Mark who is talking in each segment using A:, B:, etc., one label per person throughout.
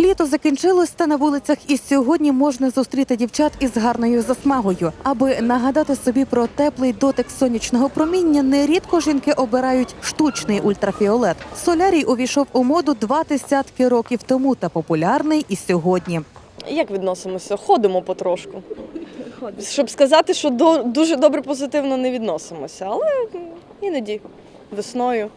A: Літо закінчилось, та на вулицях і сьогодні можна зустріти дівчат із гарною засмагою. Аби нагадати собі про теплий дотик сонячного проміння, нерідко жінки обирають штучний ультрафіолет. Солярій увійшов у моду два десятки років тому та популярний і сьогодні.
B: Як відносимося? Ходимо потрошку. Щоб сказати, що до, дуже добре позитивно не відносимося, але іноді весною,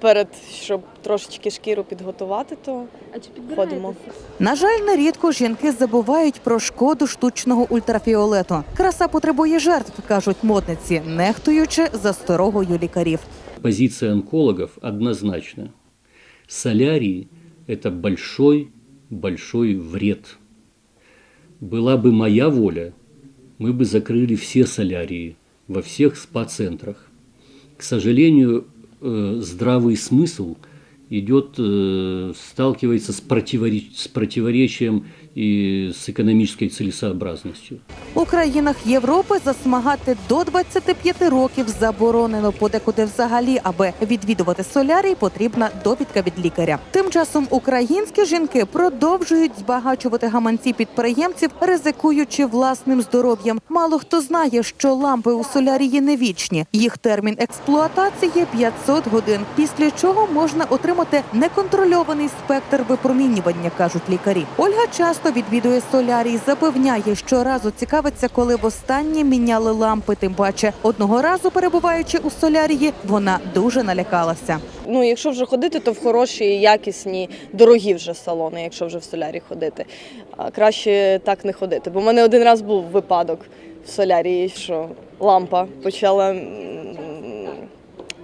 B: перед щоб трошечки шкіру підготувати, то
C: А чи
B: ходимо.
A: На жаль, нерідко жінки забувають про шкоду штучного ультрафіолету. Краса потребує жертв, кажуть модниці, нехтуючи засторогою лікарів.
D: Позиция онкологов однозначна. Солярий – это большой-большой вред. Была бы моя воля, мы бы закрыли все солярии во всех спа-центрах. К сожалению, э, здравый смысл идет, э, сталкивается с, противори- с противоречием и с экономической целесообразностью.
A: У країнах Європи засмагати до 25 років заборонено подекуди взагалі, аби відвідувати солярій, потрібна довідка від лікаря. Тим часом українські жінки продовжують збагачувати гаманці підприємців, ризикуючи власним здоров'ям. Мало хто знає, що лампи у солярії не вічні. Їх термін експлуатації 500 годин. Після чого можна отримати неконтрольований спектр випромінювання, кажуть лікарі. Ольга часто відвідує солярій, запевняє, що разу цікавиться, коли востаннє міняли лампи. Тим паче, одного разу перебуваючи у солярії, вона дуже налякалася.
B: Ну, якщо вже ходити, то в хороші, якісні, дорогі вже салони, якщо вже в солярі ходити. А краще так не ходити. Бо в мене один раз був випадок в солярії, що лампа почала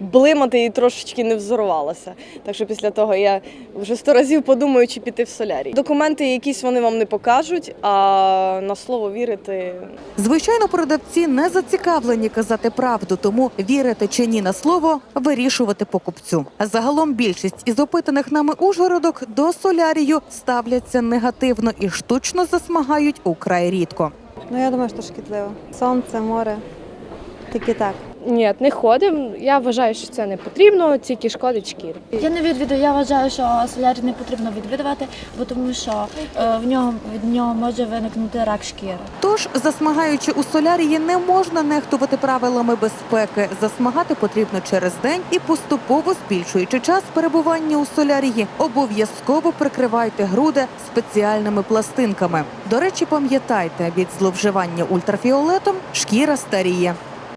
B: блимати і трошечки не взорвалася. Так що після того я вже сто разів подумаю, чи піти в солярій. Документи якісь вони вам не покажуть, а на слово вірити
A: Звичайно, продавці не зацікавлені казати правду, тому вірити чи ні на слово вирішувати покупцю. Загалом більшість із опитаних нами ужгородок до солярію ставляться негативно і штучно засмагають украй рідко.
E: Ну, я думаю, що шкідливо. Сонце, море. Тільки так.
C: Ні, не ходимо. Я вважаю, що це не потрібно, тільки шкодить шкірі.
F: Я не відвідую. Я вважаю, що солярій не потрібно відвідувати, бо тому що е, в нього від нього може виникнути рак шкіри.
A: Тож, засмагаючи у солярії, не можна нехтувати правилами безпеки. Засмагати потрібно через день і поступово збільшуючи час перебування у солярії, обов'язково прикривайте груди спеціальними пластинками. До речі, пам'ятайте, від зловживання ультрафіолетом шкіра старіє.